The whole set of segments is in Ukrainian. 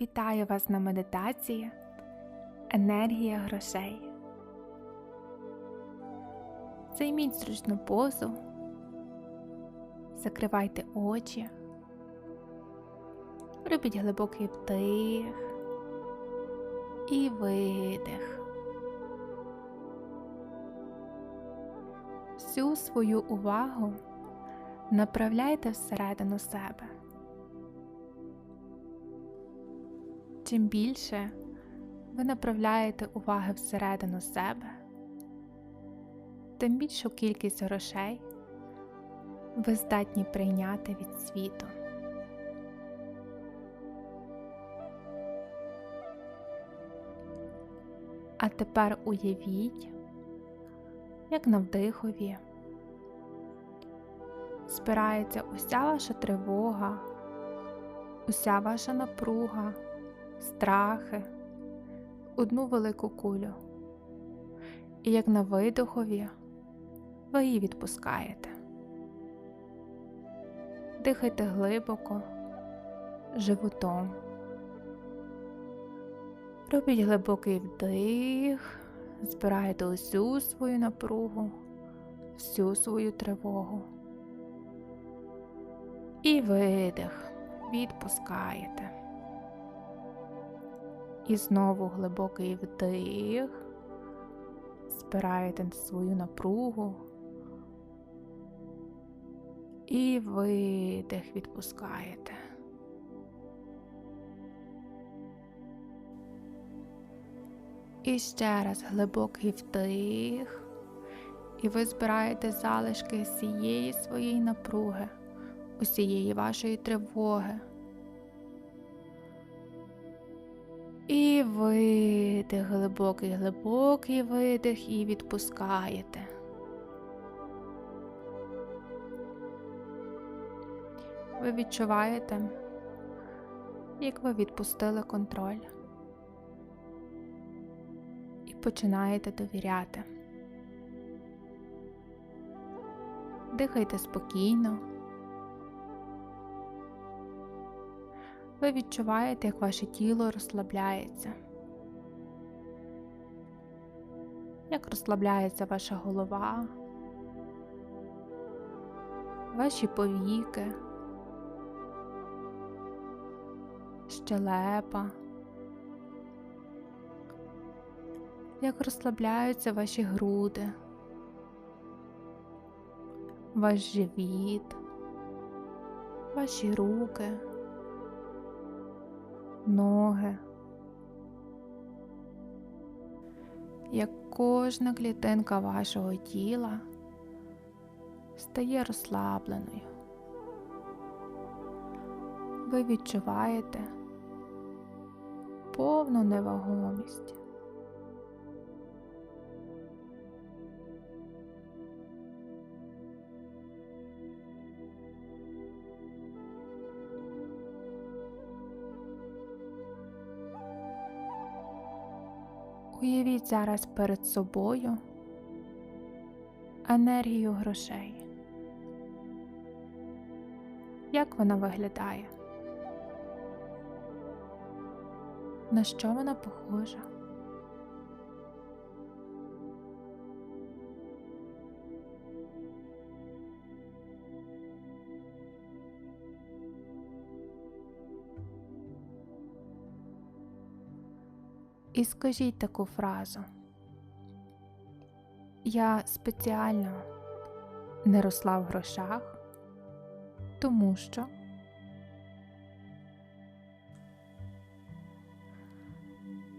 Вітаю вас на медитації Енергія грошей. Займіть зручну позу, закривайте очі, робіть глибокий вдих і видих. Всю свою увагу направляйте всередину себе. Чим більше ви направляєте уваги всередину себе, тим більшу кількість грошей ви здатні прийняти від світу. А тепер уявіть, як на вдихові збирається уся ваша тривога, уся ваша напруга, страхи, одну велику кулю. І як на видохові ви її відпускаєте. Дихайте глибоко, животом. Робіть глибокий вдих, збирайте усю свою напругу, всю свою тривогу. І видих, відпускаєте. І знову глибокий вдих, збираєте свою напругу. І видих відпускаєте. І ще раз глибокий вдих, і ви збираєте залишки всієї своєї напруги, усієї вашої тривоги. І видих, глибокий, глибокий видих, і відпускаєте. Ви відчуваєте, як ви відпустили контроль і починаєте довіряти. Дихайте спокійно. Ви відчуваєте, як ваше тіло розслабляється, як розслабляється ваша голова, ваші повіки, щелепа, як розслабляються ваші груди, ваш живіт, ваші руки ноги, як кожна клітинка вашого тіла стає розслабленою. Ви відчуваєте повну невагомість. Уявіть зараз перед собою енергію грошей. Як вона виглядає? На що вона похожа? І скажіть таку фразу. Я спеціально не росла в грошах, тому що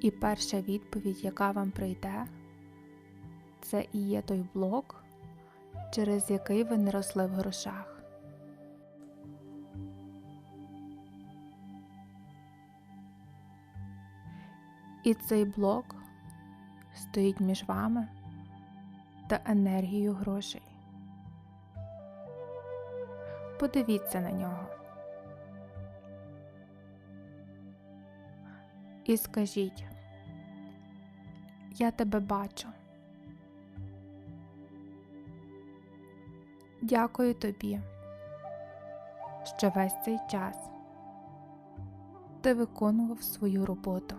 і перша відповідь, яка вам прийде, це і є той блок, через який ви не росли в грошах. І цей блок стоїть між вами та енергією грошей. Подивіться на нього. І скажіть, я тебе бачу. Дякую тобі, що весь цей час ти виконував свою роботу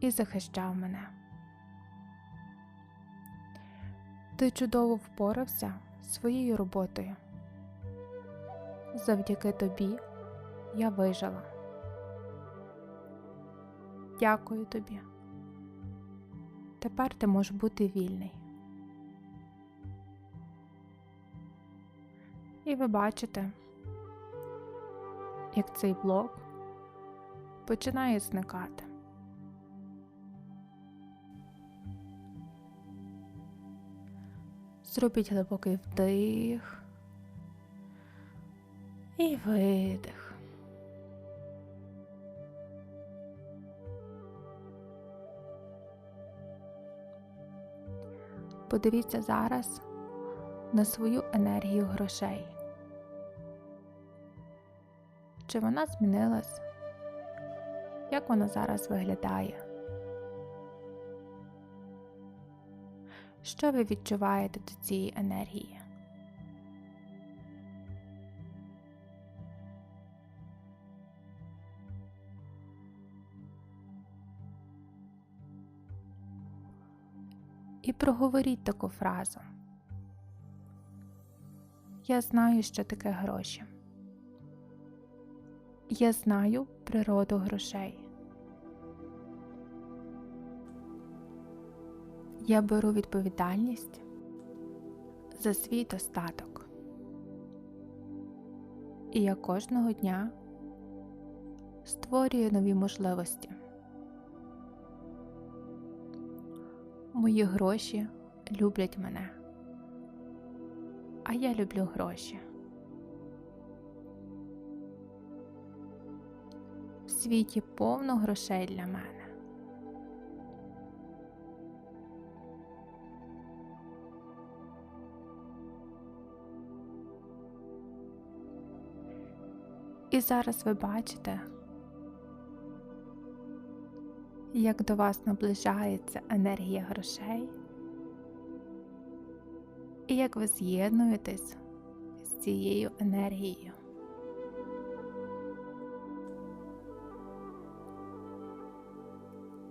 і захищав мене. Ти чудово впорався своєю роботою. Завдяки тобі я вижила. Дякую тобі. Тепер ти можеш бути вільний. І ви бачите, як цей блок починає зникати. Зробіть глибокий вдих і видих. Подивіться зараз на свою енергію грошей. Чи вона змінилась? Як вона зараз виглядає? Що ви відчуваєте до цієї енергії? І проговоріть таку фразу. Я знаю, що таке гроші. Я знаю природу грошей. Я беру відповідальність за свій достаток. І я кожного дня створюю нові можливості. Мої гроші люблять мене, а я люблю гроші. В світі повно грошей для мене. І зараз ви бачите, як до вас наближається енергія грошей, і як ви з'єднуєтесь з цією енергією.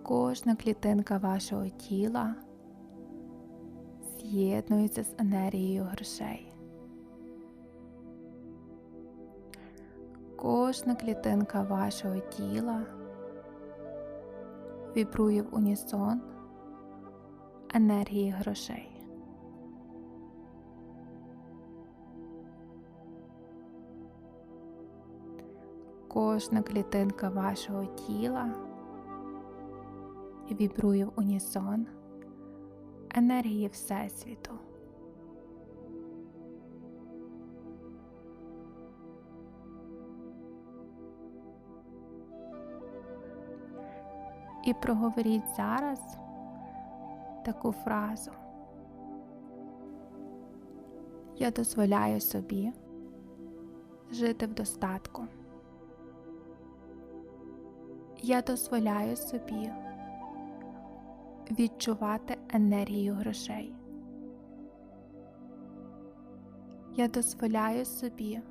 Кожна клітинка вашого тіла з'єднується з енергією грошей. Кожна клітинка вашого тіла вібрує в унісон енергії грошей. Кожна клітинка вашого тіла вібрує в унісон енергії Всесвіту. І проговоріть зараз таку фразу. Я дозволяю собі жити в достатку. Я дозволяю собі відчувати енергію грошей. Я дозволяю собі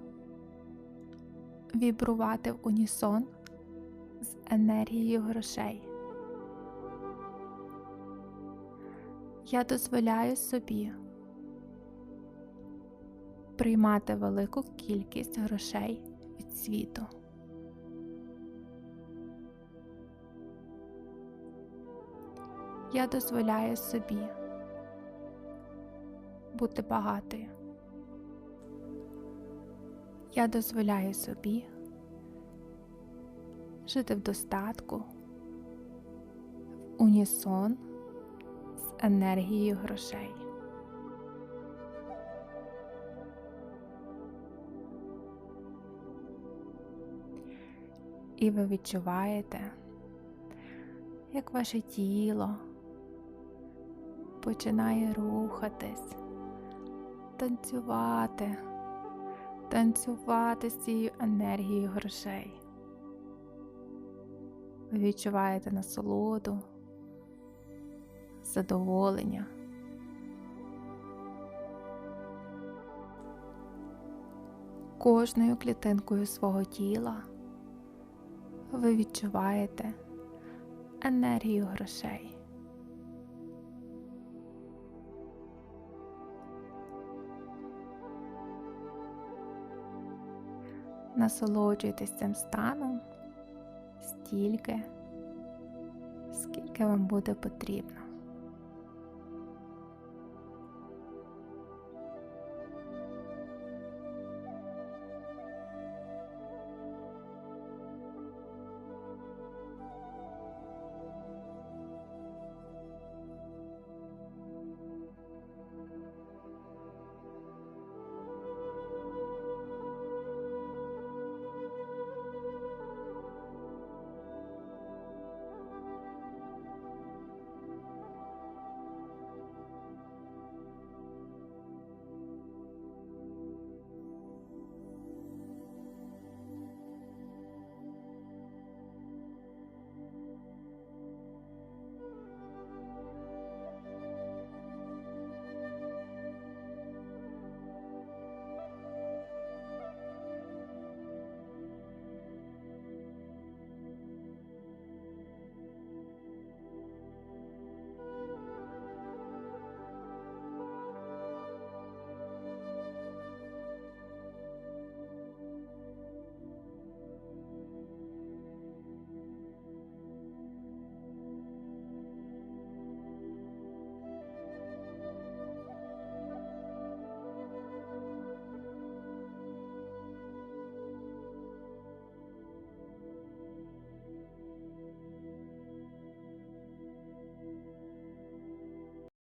вібрувати в унісон з енергією грошей. Я дозволяю собі приймати велику кількість грошей від світу. Я дозволяю собі бути багатою. Я дозволяю собі жити в достатку, в унісон енергією грошей. І ви відчуваєте, як ваше тіло починає рухатись, танцювати, танцювати з цією енергією грошей. Ви відчуваєте насолоду, задоволення. Кожною клітинкою свого тіла ви відчуваєте енергію грошей. Насолоджуйтесь цим станом стільки, скільки вам буде потрібно.